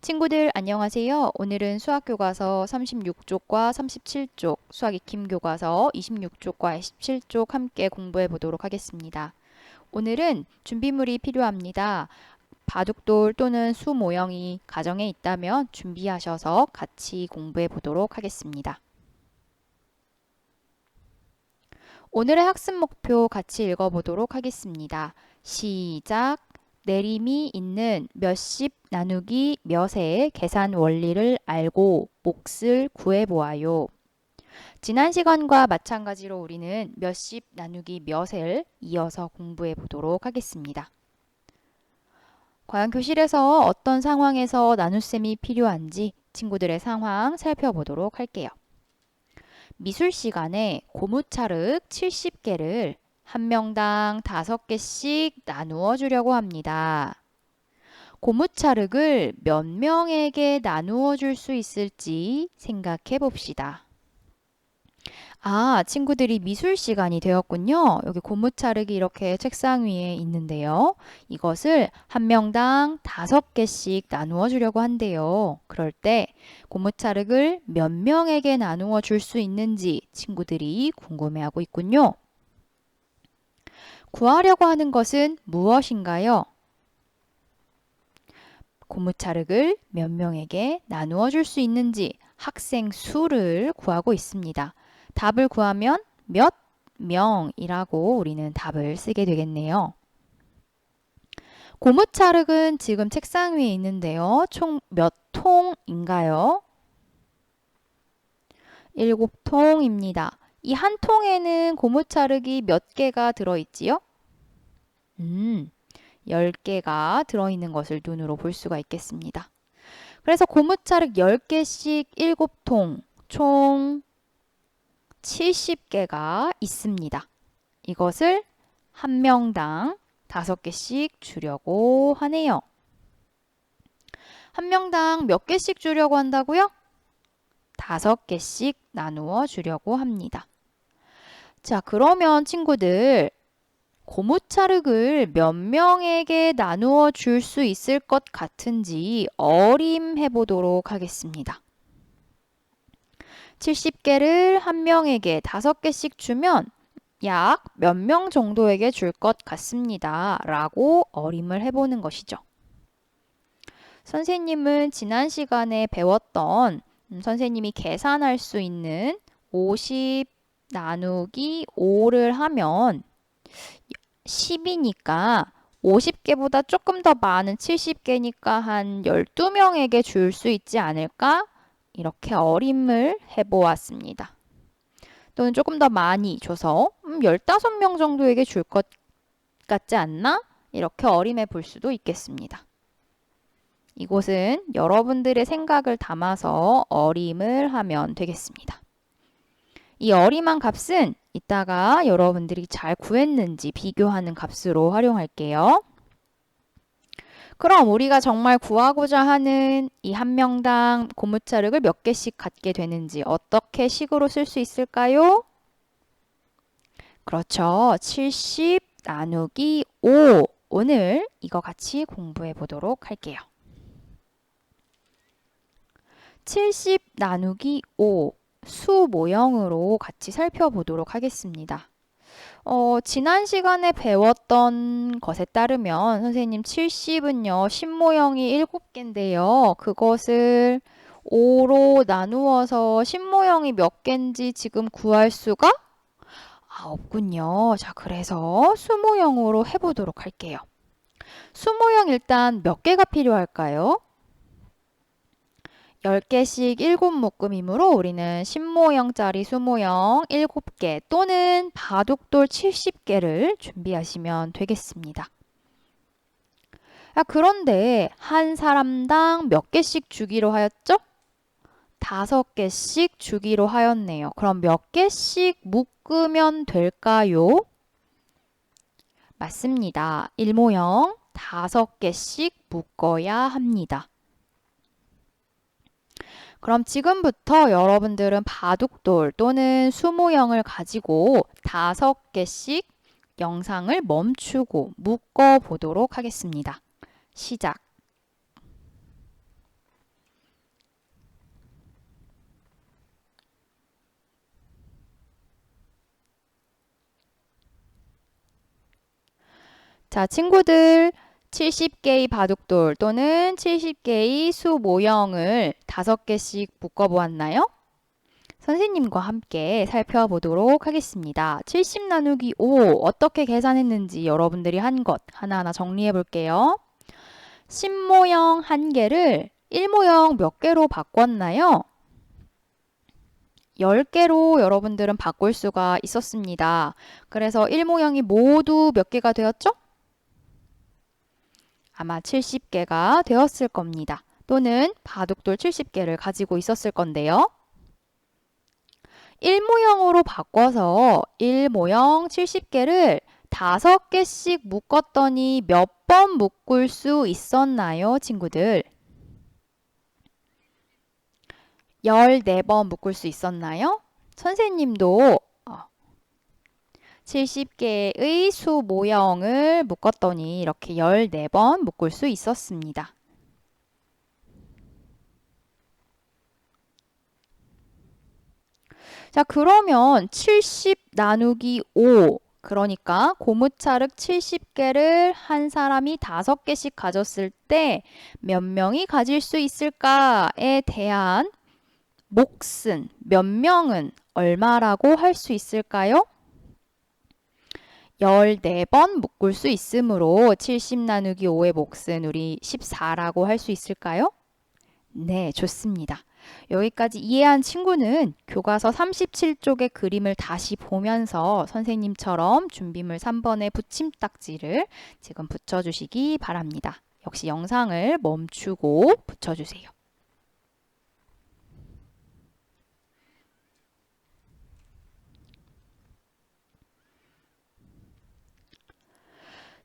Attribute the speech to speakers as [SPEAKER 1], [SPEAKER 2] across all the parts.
[SPEAKER 1] 친구들 안녕하세요. 오늘은 수학 교과서 36쪽과 37쪽, 수학 익힘 교과서 26쪽과 27쪽 함께 공부해 보도록 하겠습니다. 오늘은 준비물이 필요합니다. 바둑돌 또는 수 모형이 가정에 있다면 준비하셔서 같이 공부해 보도록 하겠습니다. 오늘의 학습 목표 같이 읽어보도록 하겠습니다. 시작! 내림이 있는 몇십 나누기 몇의 계산 원리를 알고 몫을 구해보아요. 지난 시간과 마찬가지로 우리는 몇십 나누기 몇을 이어서 공부해 보도록 하겠습니다. 과연 교실에서 어떤 상황에서 나눗셈이 필요한지 친구들의 상황 살펴보도록 할게요. 미술 시간에 고무차륵 70개를 한 명당 다섯 개씩 나누어 주려고 합니다. 고무차륵을 몇 명에게 나누어 줄 수 있을지 생각해 봅시다. 아, 친구들이 미술 시간이 되었군요. 여기 고무차륵이 이렇게 책상 위에 있는데요. 이것을 한 명당 다섯 개씩 나누어 주려고 한대요. 그럴 때 고무차륵을 몇 명에게 나누어 줄 수 있는지 친구들이 궁금해하고 있군요. 구하려고 하는 것은 무엇인가요? 고무차륵을 몇 명에게 나누어 줄 수 있는지 학생 수를 구하고 있습니다. 답을 구하면 몇 명이라고 우리는 답을 쓰게 되겠네요. 고무차륵은 지금 책상 위에 있는데요. 총 몇 통인가요? 일곱 통입니다. 이 한 통에는 고무차륵이 몇 개가 들어있지요? 음, 10개가 들어있는 것을 눈으로 볼 수가 있겠습니다. 그래서 고무차륵 10개씩 7통, 총 70개가 있습니다. 이것을 한 명당 5개씩 주려고 하네요. 한 명당 몇 개씩 주려고 한다고요? 5개씩 나누어 주려고 합니다. 자, 그러면 친구들 고무차륵을 몇 명에게 나누어 줄 수 있을 것 같은지 어림해 보도록 하겠습니다. 70개를 한 명에게 5개씩 주면 약 몇 명 정도에게 줄 것 같습니다. 라고 어림을 해보는 것이죠. 선생님은 지난 시간에 배웠던 음, 선생님이 계산할 수 있는 50 나누기 5를 하면 10이니까 50개보다 조금 더 많은 70개니까 한 12명에게 줄 수 있지 않을까? 이렇게 어림을 해보았습니다. 또는 조금 더 많이 줘서 음, 15명 정도에게 줄 것 같지 않나? 이렇게 어림해 볼 수도 있겠습니다. 이곳은 여러분들의 생각을 담아서 어림을 하면 되겠습니다. 이 어림한 값은 이따가 여러분들이 잘 구했는지 비교하는 값으로 활용할게요. 그럼 우리가 정말 구하고자 하는 이 한 명당 고무차륵을 몇 개씩 갖게 되는지 어떻게 식으로 쓸 수 있을까요? 그렇죠. 70 나누기 5. 오늘 이거 같이 공부해 보도록 할게요. 70 나누기 5. 수 모형으로 같이 살펴보도록 하겠습니다. 어, 지난 시간에 배웠던 것에 따르면 선생님 70은요, 신모형이 7개인데요. 그것을 5로 나누어서 신모형이 몇 개인지 지금 구할 수가 아, 없군요. 자, 그래서 수모형으로 해보도록 할게요. 수모형 일단 몇 개가 필요할까요? 10개씩 7묶음이므로 우리는 신모형짜리 수모형 7개 또는 바둑돌 70개를 준비하시면 되겠습니다. 아, 그런데 한 사람당 몇 개씩 주기로 하였죠? 다섯 개씩 주기로 하였네요. 그럼 몇 개씩 묶으면 될까요? 맞습니다. 일모형 다섯 개씩 묶어야 합니다. 그럼 지금부터 여러분들은 바둑돌 또는 수모형을 가지고 다섯 개씩 영상을 멈추고 묶어 보도록 하겠습니다. 시작. 자, 친구들 70개의 바둑돌 또는 70개의 수 모형을 5개씩 묶어 보았나요? 선생님과 함께 살펴보도록 하겠습니다. 70 나누기 5 어떻게 계산했는지 여러분들이 한 것 하나하나 정리해 볼게요. 10모형 한 개를 1모형 몇 개로 바꿨나요? 10개로 여러분들은 바꿀 수가 있었습니다. 그래서 1모형이 모두 몇 개가 되었죠? 아마 70개가 되었을 겁니다. 또는 바둑돌 70개를 가지고 있었을 건데요. 1모형으로 바꿔서 1모형 70개를 5개씩 묶었더니 몇 번 묶을 수 있었나요, 친구들? 14번 묶을 수 있었나요? 선생님도 70개의 수 모형을 묶었더니 이렇게 14번 묶을 수 있었습니다. 자, 그러면 70 나누기 5 그러니까 고무차륵 70개를 한 사람이 5개씩 가졌을 때 몇 명이 가질 수 있을까에 대한 몫은 몇 명은 얼마라고 할 수 있을까요? 14번 묶을 수 있으므로 70 나누기 5의 몫은 우리 14라고 할 수 있을까요? 네, 좋습니다. 여기까지 이해한 친구는 교과서 37쪽의 그림을 다시 보면서 선생님처럼 준비물 3번의 붙임딱지를 지금 붙여주시기 바랍니다. 역시 영상을 멈추고 붙여주세요.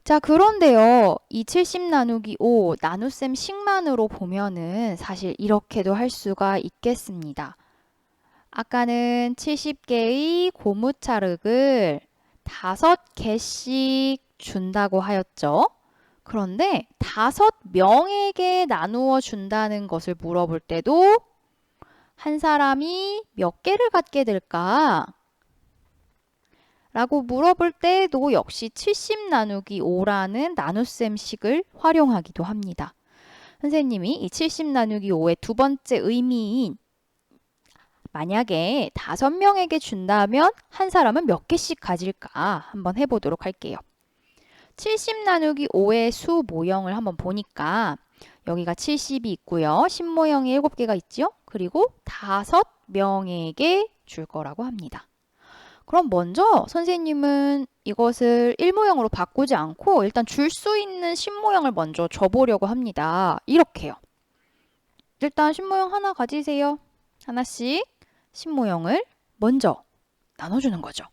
[SPEAKER 1] 자, 그런데요. 이 70 나누기 5 나눗셈 식만으로 보면은 사실 이렇게도 할 수가 있겠습니다. 아까는 70개의 고무차륵을 5개씩 준다고 하였죠. 그런데 5명에게 나누어 준다는 것을 물어볼 때도 한 사람이 몇 개를 갖게 될까? 라고 물어볼 때도 역시 70 나누기 5라는 나눗셈식을 활용하기도 합니다. 선생님이 이 70 나누기 5의 두 번째 의미인 만약에 다섯 명에게 준다면 한 사람은 몇 개씩 가질까 한번 해보도록 할게요. 70 나누기 5의 수 모형을 한번 보니까 여기가 70이 있고요. 10 모형이 7개가 있죠. 그리고 다섯 명에게 줄 거라고 합니다. 그럼 먼저 선생님은 이것을 1모형으로 바꾸지 않고 일단 줄 수 있는 10모형을 먼저 줘보려고 합니다. 이렇게요. 일단 10모형 하나 가지세요. 하나씩 10모형을 먼저 나눠주는 거죠.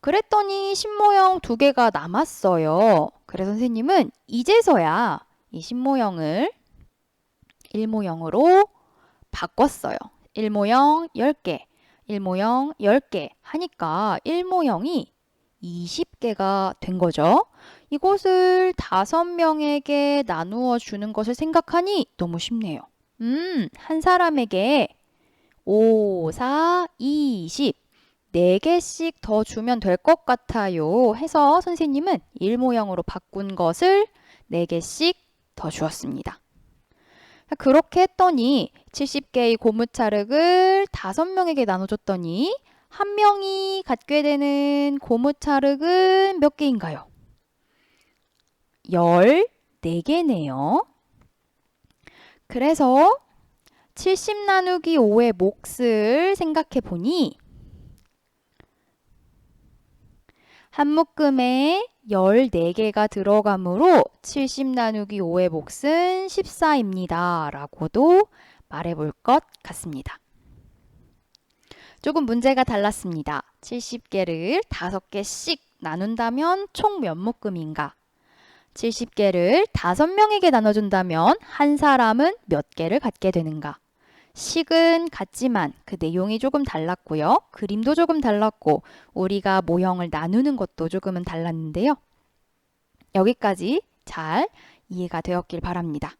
[SPEAKER 1] 그랬더니 10모형 두 개가 남았어요. 그래서 선생님은 이제서야 이 10모형을 1모형으로 바꿨어요. 1모형 10개, 1모형 10개 하니까 1모형이 20개가 된 거죠. 이것을 5명에게 나누어 주는 것을 생각하니 너무 쉽네요. 음, 한 사람에게 5, 4, 20, 4개씩 더 주면 될 것 같아요. 해서 선생님은 1모형으로 바꾼 것을 4개씩 더 주었습니다. 그렇게 했더니 70개의 고무차륵을 5명에게 나눠줬더니 한 명이 갖게 되는 고무차륵은 몇 개인가요? 14개네요. 그래서 70 나누기 5의 몫을 생각해 보니 한 묶음에 14개가 들어가므로 70 나누기 5의 몫은 14입니다. 라고도 말해볼 것 같습니다. 조금 문제가 달랐습니다. 70개를 5개씩 나눈다면 총 몇 묶음인가? 70개를 5명에게 나눠준다면 한 사람은 몇 개를 갖게 되는가? 식은 같지만 그 내용이 조금 달랐고요. 그림도 조금 달랐고 우리가 모형을 나누는 것도 조금은 달랐는데요. 여기까지 잘 이해가 되었길 바랍니다.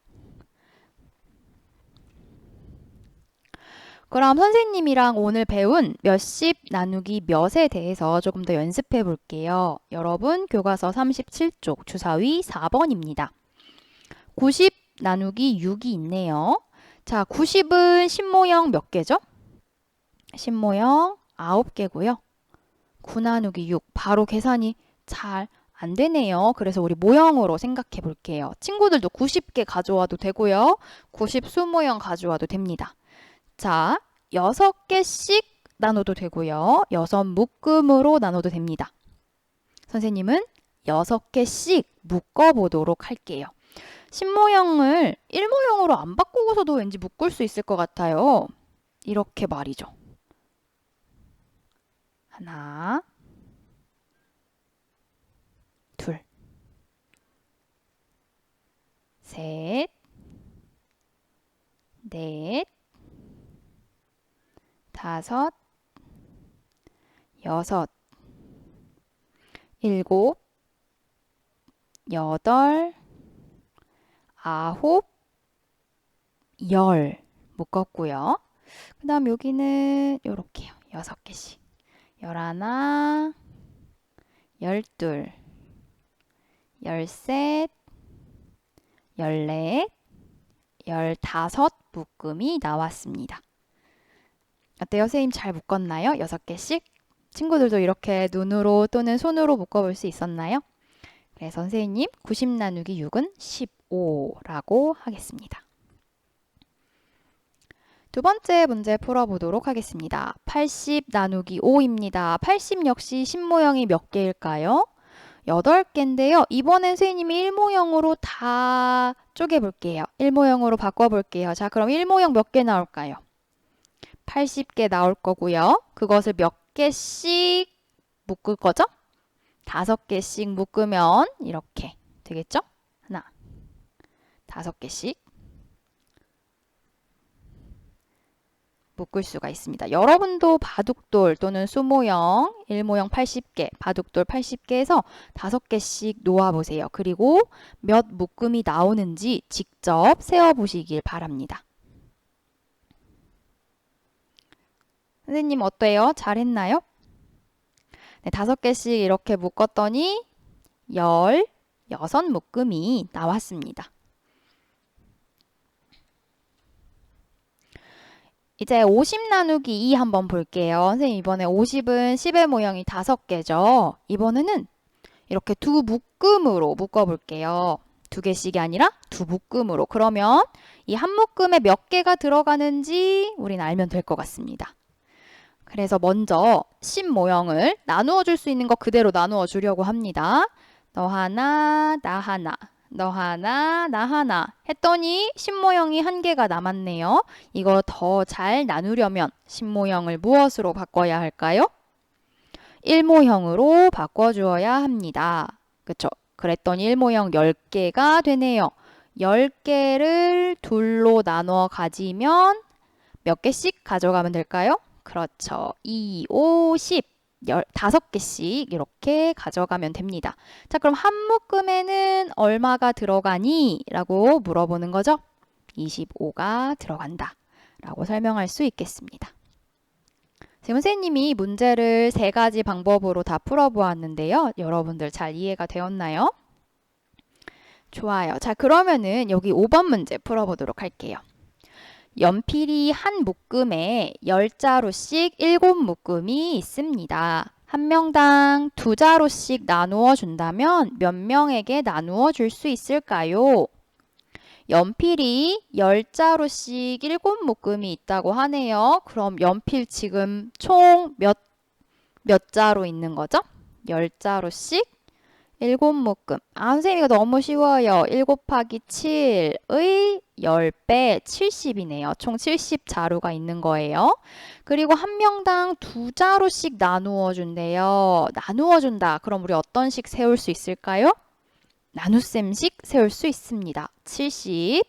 [SPEAKER 1] 그럼 선생님이랑 오늘 배운 몇십 나누기 몇에 대해서 조금 더 연습해 볼게요. 여러분 교과서 37쪽 주사위 4번입니다. 90 나누기 6이 있네요. 자, 90은 신모형 몇 개죠? 신모형 9개고요. 9 나누기 6 바로 계산이 잘 안 되네요. 그래서 우리 모형으로 생각해 볼게요. 친구들도 90개 가져와도 되고요. 90 수모형 가져와도 됩니다. 자, 6개씩 나눠도 되고요. 6 묶음으로 나눠도 됩니다. 선생님은 6개씩 묶어 보도록 할게요. 신모형을 1모형으로 안 바꾸고서도 왠지 묶을 수 있을 것 같아요. 이렇게 말이죠. 하나, 둘, 셋, 넷, 다섯, 여섯, 일곱, 여덟, 아홉, 열 묶었고요. 그 다음 여기는 요렇게요. 여섯 개씩. 열하나, 열둘, 열셋, 열넷, 열다섯 묶음이 나왔습니다. 어때요? 선생님 잘 묶었나요? 여섯 개씩? 친구들도 이렇게 눈으로 또는 손으로 묶어볼 수 있었나요? 그래서 선생님 90 나누기 6은 15라고 하겠습니다. 두 번째 문제 풀어보도록 하겠습니다. 80 나누기 5입니다. 80 역시 신모형이 몇 개일까요? 8개인데요. 이번엔 선생님이 1모형으로 다 쪼개볼게요. 1모형으로 바꿔볼게요. 자, 그럼 1모형 몇 개 나올까요? 80개 나올 거고요. 그것을 몇 개씩 묶을 거죠? 다섯 개씩 묶으면 이렇게 되겠죠? 다섯 개씩 묶을 수가 있습니다. 여러분도 바둑돌 또는 수모형, 일모형 80개, 바둑돌 80개에서 다섯 개씩 놓아보세요. 그리고 몇 묶음이 나오는지 직접 세어보시길 바랍니다. 선생님 어때요? 잘했나요? 네, 다섯 개씩 이렇게 묶었더니 열 여섯 묶음이 나왔습니다. 이제 50 나누기 2 한번 볼게요. 선생님 이번에 50은 10의 모형이 다섯 개죠. 이번에는 이렇게 두 묶음으로 묶어 볼게요. 두 개씩이 아니라 두 묶음으로. 그러면 이 한 묶음에 몇 개가 들어가는지 우린 알면 될 것 같습니다. 그래서 먼저 10 모형을 나누어 줄 수 있는 거 그대로 나누어 주려고 합니다. 너 하나, 나 하나, 너 하나, 나 하나 했더니 10 모형이 한 개가 남았네요. 이거 더 잘 나누려면 10 모형을 무엇으로 바꿔야 할까요? 1 모형으로 바꿔 주어야 합니다. 그쵸? 그랬더니 1 모형 10개가 되네요. 10개를 둘로 나눠 가지면 몇 개씩 가져가면 될까요? 그렇죠. 2, 5, 10. 15개씩 이렇게 가져가면 됩니다. 자, 그럼 한 묶음에는 얼마가 들어가니? 라고 물어보는 거죠. 25가 들어간다. 라고 설명할 수 있겠습니다. 선생님이 문제를 세 가지 방법으로 다 풀어보았는데요. 여러분들 잘 이해가 되었나요? 좋아요. 자, 그러면은 여기 5번 문제 풀어보도록 할게요. 연필이 한 묶음에 10자루씩 7묶음이 있습니다. 한 명당 두 자루씩 나누어 준다면 몇 명에게 나누어 줄 수 있을까요? 연필이 10자루씩 7묶음이 있다고 하네요. 그럼 연필 지금 총 몇, 몇 자루 있는 거죠? 10자루씩 7묶음. 아, 선생님 이거 너무 쉬워요. 1 곱하기 7의 10배 70이네요. 총 70 자루가 있는 거예요. 그리고 한 명당 두 자루씩 나누어 준대요. 나누어 준다. 그럼 우리 어떤 식 세울 수 있을까요? 나눗셈식 세울 수 있습니다. 70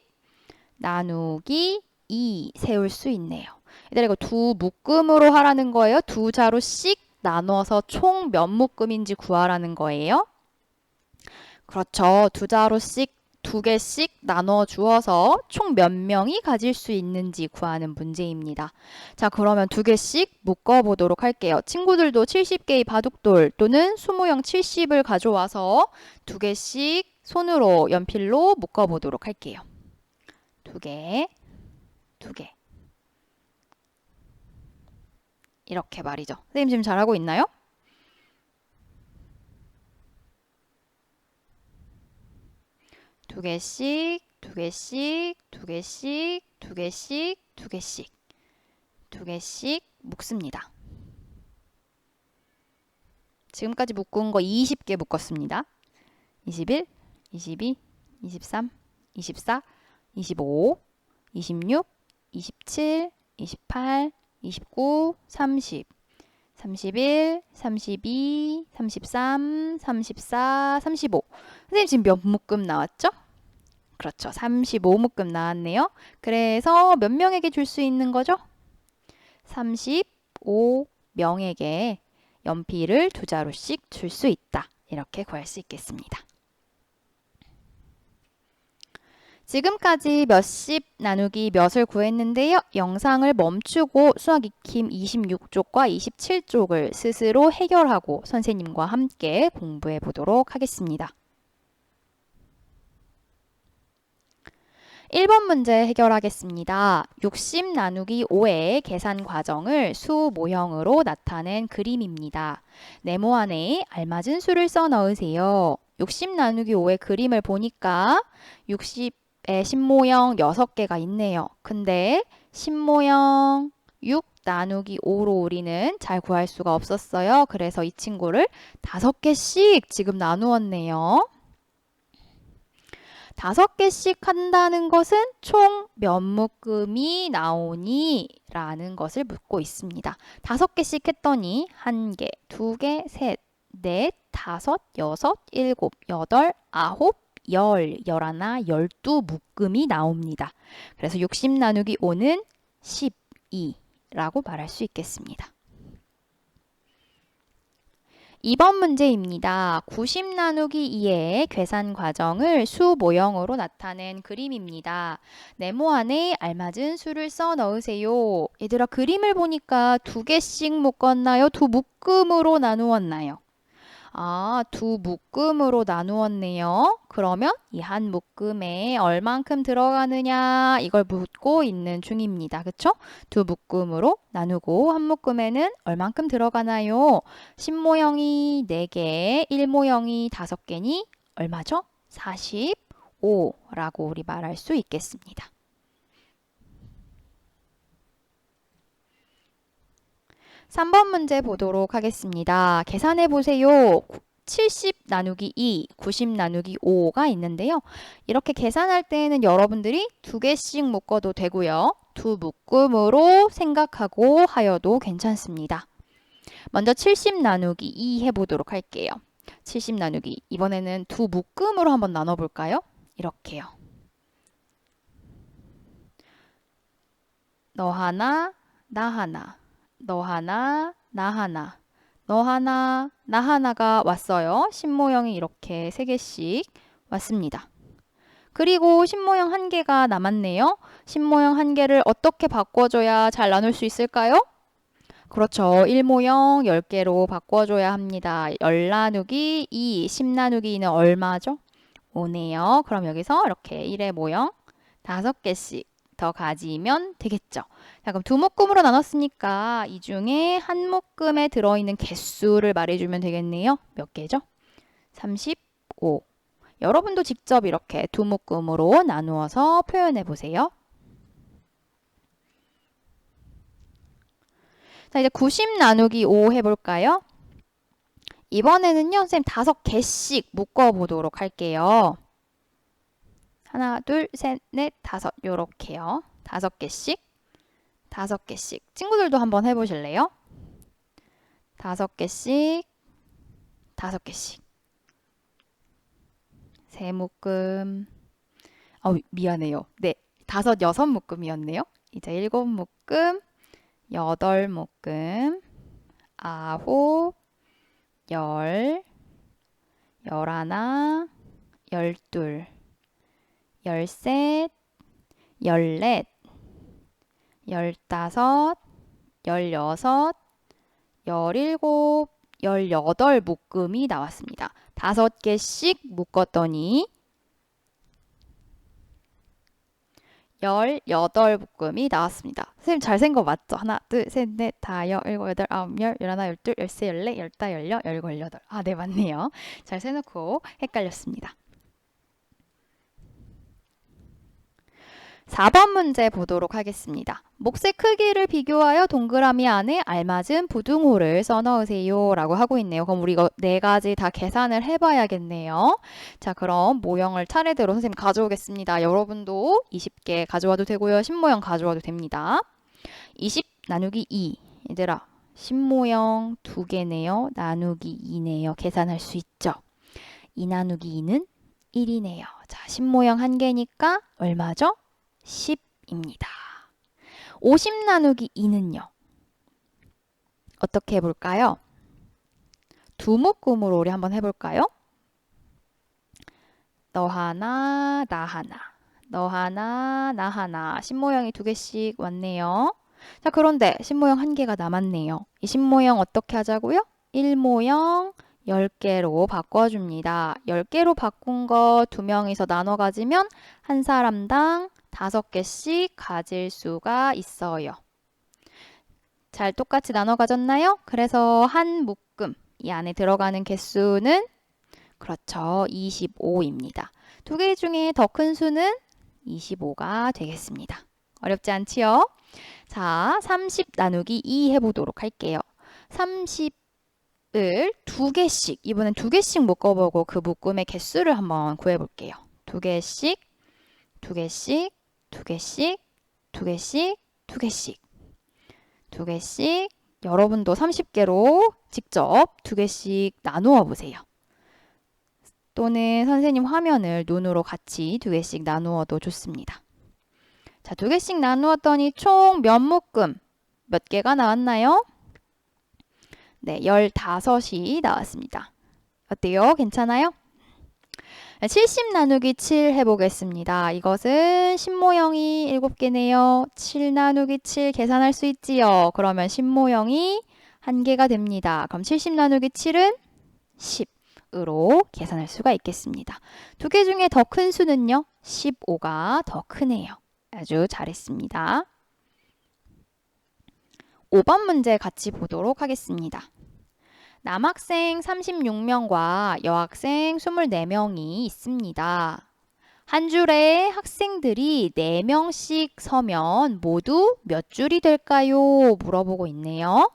[SPEAKER 1] 나누기 2 세울 수 있네요. 얘들아 이거 두 묶음으로 하라는 거예요. 두 자루씩 나눠서 총 몇 묶음인지 구하라는 거예요. 그렇죠. 두 자루씩 두 개씩 나눠 주어서 총 몇 명이 가질 수 있는지 구하는 문제입니다. 자, 그러면 두 개씩 묶어 보도록 할게요. 친구들도 70개의 바둑돌 또는 수모형 70을 가져와서 두 개씩 손으로 연필로 묶어 보도록 할게요. 두 개, 두 개. 이렇게 말이죠. 선생님 지금 잘하고 있나요? 두 개씩, 두 개씩, 두 개씩, 두 개씩, 두 개씩, 두 개씩 묶습니다. 지금까지 묶은 거 20개 묶었습니다. 21, 22, 23, 24, 25, 26, 27, 28, 29, 30, 31, 32, 33, 34, 35. 선생님 지금 몇 묶음 나왔죠? 그렇죠. 35묶음 나왔네요. 그래서 몇 명에게 줄 수 있는 거죠? 35명에게 연필을 두 자루씩 줄 수 있다. 이렇게 구할 수 있겠습니다. 지금까지 몇십 나누기 몇을 구했는데요. 영상을 멈추고 수학 익힘 26쪽과 27쪽을 스스로 해결하고 선생님과 함께 공부해 보도록 하겠습니다. 1번 문제 해결하겠습니다. 60 나누기 5의 계산 과정을 수 모형으로 나타낸 그림입니다. 네모 안에 알맞은 수를 써 넣으세요. 60 나누기 5의 그림을 보니까 60의 신모형 6개가 있네요. 근데 신모형 6 나누기 5로 우리는 잘 구할 수가 없었어요. 그래서 이 친구를 5개씩 지금 나누었네요. 다섯 개씩 한다는 것은 총 몇 묶음이 나오니? 라는 것을 묻고 있습니다. 다섯 개씩 했더니 한 개, 두 개, 셋, 넷, 다섯, 여섯, 일곱, 여덟, 아홉, 열, 열하나, 열두 묶음이 나옵니다. 그래서 60 나누기 5는 12라고 말할 수 있겠습니다. 2번 문제입니다. 90 나누기 2의 계산 과정을 수 모형으로 나타낸 그림입니다. 네모 안에 알맞은 수를 써 넣으세요. 얘들아 그림을 보니까 두 개씩 묶었나요? 두 묶음으로 나누었나요? 아, 두 묶음으로 나누었네요. 그러면 이 한 묶음에 얼만큼 들어가느냐 이걸 묻고 있는 중입니다. 그쵸? 두 묶음으로 나누고 한 묶음에는 얼만큼 들어가나요? 10모형이 4개, 1모형이 5개니 얼마죠? 45라고 우리 말할 수 있겠습니다. 3번 문제 보도록 하겠습니다. 계산해 보세요. 70 나누기 2, 90 나누기 5가 있는데요. 이렇게 계산할 때에는 여러분들이 두 개씩 묶어도 되고요. 두 묶음으로 생각하고 하여도 괜찮습니다. 먼저 70 나누기 2 해보도록 할게요. 70 나누기 이번에는 두 묶음으로 한번 나눠볼까요? 이렇게요. 너 하나, 나 하나. 너 하나, 나 하나. 너 하나, 나 하나가 왔어요. 신모형이 이렇게 세 개씩 왔습니다. 그리고 신모형 한 개가 남았네요. 신모형 한 개를 어떻게 바꿔줘야 잘 나눌 수 있을까요? 그렇죠. 1모형 10개로 바꿔줘야 합니다. 10 나누기 2, 10 나누기 2는 얼마죠? 5네요. 그럼 여기서 이렇게 1의 모형 5개씩 더 가지면 되겠죠. 자, 그럼 두 묶음으로 나눴으니까 이 중에 한 묶음에 들어있는 개수를 말해주면 되겠네요. 몇 개죠? 35. 여러분도 직접 이렇게 두 묶음으로 나누어서 표현해 보세요. 자, 이제 90 나누기 5 해볼까요? 이번에는요, 선생님 다섯 개씩 묶어보도록 할게요. 하나, 둘, 셋, 넷, 다섯 요렇게요. 다섯 개씩 다섯 개씩 친구들도 한번 해보실래요? 다섯 개씩 다섯 개씩 세 묶음 어 미안해요. 네 다섯 여섯 묶음이었네요. 이제 일곱 묶음 여덟 묶음 아홉 열 열하나 열둘 열셋, 열넷, 열다섯, 열여섯, 열일곱, 열여덟 묶음이 나왔습니다. 다섯 개씩 묶었더니 18 묶음이 나왔습니다. 선생님 잘 센 거 맞죠? 하나, 둘, 셋, 넷, 다, 여, 일곱, 여덟, 아홉, 열, 열하나, 열둘, 열세, 열네, 열다, 열여, 열고, 열여덟. 아, 네, 맞네요. 잘 세놓고 헷갈렸습니다. 4번 문제 보도록 하겠습니다. 몫의 크기를 비교하여 동그라미 안에 알맞은 부등호를 써넣으세요 라고 하고 있네요. 그럼 우리 이거 네 가지 다 계산을 해봐야겠네요. 자 그럼 모형을 차례대로 선생님 가져오겠습니다. 여러분도 20개 가져와도 되고요. 신모형 가져와도 됩니다. 20 나누기 2 얘들아 신모형 두 개네요. 나누기 2네요. 계산할 수 있죠. 2 나누기 2는 1이네요. 자 신모형 한 개니까 얼마죠? 10입니다. 50 나누기 2는요. 어떻게 해볼까요? 두 묶음으로 우리 한번 해볼까요? 너 하나, 나 하나. 너 하나, 나 하나. 신모형이 두 개씩 왔네요. 자, 그런데 신모형 한 개가 남았네요. 이 신모형 어떻게 하자고요? 1모형 10개로 바꿔줍니다. 10개로 바꾼 거 두 명이서 나눠 가지면 한 사람당 다섯 개씩 가질 수가 있어요. 잘 똑같이 나눠 가졌나요? 그래서 한 묶음 이 안에 들어가는 개수는 그렇죠. 25입니다. 두 개 중에 더 큰 수는 25가 되겠습니다. 어렵지 않지요? 자, 30 나누기 2 해보도록 할게요. 30을 두 개씩, 이번엔 두 개씩 묶어보고 그 묶음의 개수를 한번 구해볼게요. 두 개씩, 두 개씩, 두 개씩, 두 개씩, 두 개씩, 두 개씩 여러분도 30개로 직접 두 개씩 나누어 보세요. 또는 선생님 화면을 눈으로 같이 두 개씩 나누어도 좋습니다. 자, 두 개씩 나누었더니 총 몇 묶음, 몇 개가 나왔나요? 네, 15이 나왔습니다. 어때요? 괜찮아요? 70 나누기 7 해보겠습니다. 이것은 신모형이 7개네요. 7 나누기 7 계산할 수 있지요. 그러면 신모형이 1개가 됩니다. 그럼 70 나누기 7은 10 으로 계산할 수가 있겠습니다. 두 개 중에 더 큰 수는요. 15가 더 크네요. 아주 잘했습니다. 5번 문제 같이 보도록 하겠습니다. 남학생 36명과 여학생 24명이 있습니다. 한 줄에 학생들이 4명씩 서면 모두 몇 줄이 될까요? 물어보고 있네요.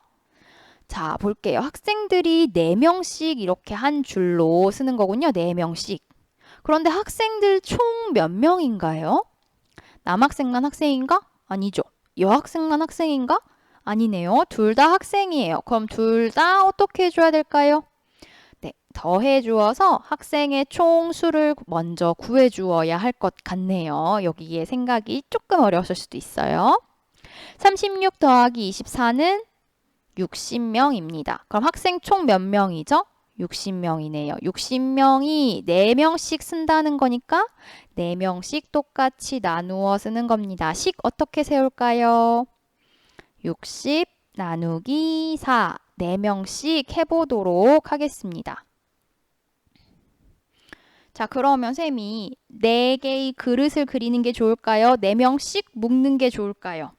[SPEAKER 1] 자, 볼게요. 학생들이 4명씩 이렇게 한 줄로 쓰는 거군요. 4명씩. 그런데 학생들 총 몇 명인가요? 남학생만 학생인가? 아니죠. 여학생만 학생인가? 아니네요. 둘 다 학생이에요. 그럼 둘 다 어떻게 해줘야 될까요? 네, 더해 주어서 학생의 총 수를 먼저 구해 주어야 할 것 같네요. 여기에 생각이 조금 어려웠을 수도 있어요. 36 더하기 24는 60명입니다. 그럼 학생 총 몇 명이죠? 60명이네요. 60명이 4명씩 쓴다는 거니까 4명씩 똑같이 나누어 쓰는 겁니다. 식 어떻게 세울까요? 60 나누기 4 4명씩 해보도록 하겠습니다. 자 그러면 쌤이 4개의 그릇을 그리는 게 좋을까요? 4명씩 묶는 게 좋을까요?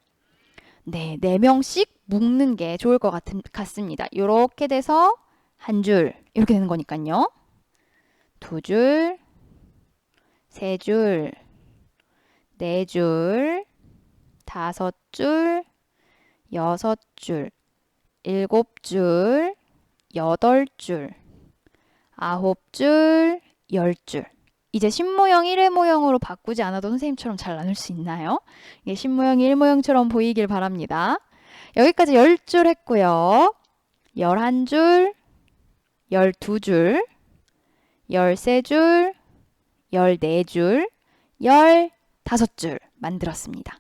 [SPEAKER 1] 네, 4명씩 묶는 게 좋을 것 같, 같습니다. 이렇게 돼서 한 줄 이렇게 되는 거니까요. 두 줄, 세 줄, 네 줄, 다섯 줄, 여섯 줄, 일곱 줄, 여덟 줄, 아홉 줄, 열 줄. 이제 신모형 1회 모형으로 바꾸지 않아도 선생님처럼 잘 나눌 수 있나요? 이게 신모형 1모형처럼 보이길 바랍니다. 여기까지 10줄 했고요. 11줄, 12줄, 13줄, 14줄, 15줄 만들었습니다.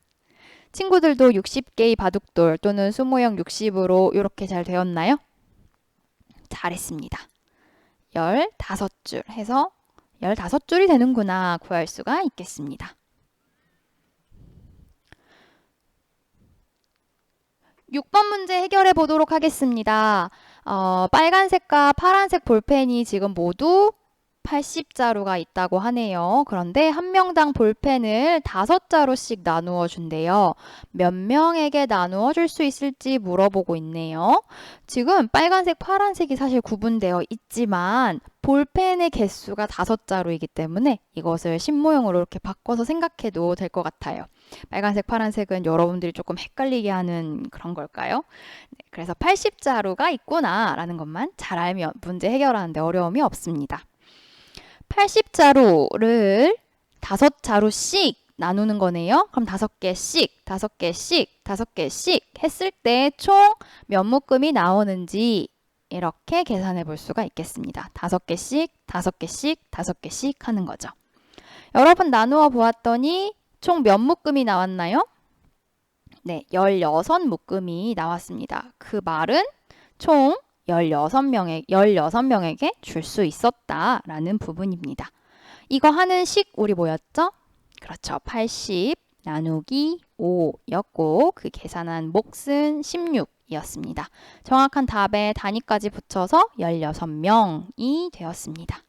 [SPEAKER 1] 친구들도 60개의 바둑돌 또는 수모형 60으로 이렇게 잘 되었나요? 잘했습니다. 15줄 해서 15줄이 되는구나 구할 수가 있겠습니다. 6번 문제 해결해 보도록 하겠습니다. 어, 빨간색과 파란색 볼펜이 지금 모두 80자루가 있다고 하네요. 그런데 한 명당 볼펜을 다섯 자루씩 나누어 준대요. 몇 명에게 나누어 줄 수 있을지 물어보고 있네요. 지금 빨간색, 파란색이 사실 구분되어 있지만 볼펜의 개수가 다섯 자루이기 때문에 이것을 신모형으로 이렇게 바꿔서 생각해도 될 것 같아요. 빨간색, 파란색은 여러분들이 조금 헷갈리게 하는 그런 걸까요? 네, 그래서 80자루가 있구나라는 것만 잘 알면 문제 해결하는데 어려움이 없습니다. 80자루를 다섯 자루씩 나누는 거네요. 그럼 다섯 개씩, 다섯 개씩, 다섯 개씩 했을 때 총 몇 묶음이 나오는지 이렇게 계산해 볼 수가 있겠습니다. 다섯 개씩, 다섯 개씩, 다섯 개씩 하는 거죠. 여러분 나누어 보았더니 총 몇 묶음이 나왔나요? 네, 16묶음이 나왔습니다. 그 말은 총 16명에, 16명에게 줄 수 있었다라는 부분입니다. 이거 하는 식 우리 뭐였죠? 그렇죠. 80 나누기 5였고 그 계산한 몫은 16이었습니다. 정확한 답에 단위까지 붙여서 16명이 되었습니다.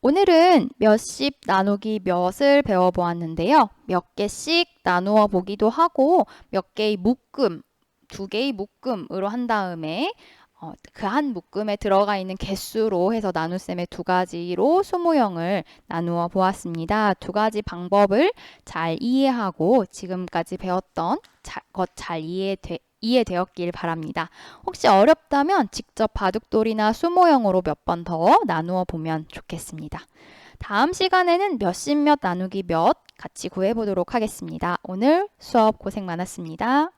[SPEAKER 1] 오늘은 몇십 나누기 몇을 배워보았는데요. 몇 개씩 나누어 보기도 하고 몇 개의 묶음, 두 개의 묶음으로 한 다음에 어, 그 한 묶음에 들어가 있는 개수로 해서 나눗셈의 두 가지로 수모형을 나누어 보았습니다. 두 가지 방법을 잘 이해하고 지금까지 배웠던 것 잘 이해되, 이해되었길 바랍니다. 혹시 어렵다면 직접 바둑돌이나 수모형으로 몇 번 더 나누어 보면 좋겠습니다. 다음 시간에는 몇십 몇 나누기 몇 같이 구해보도록 하겠습니다. 오늘 수업 고생 많았습니다.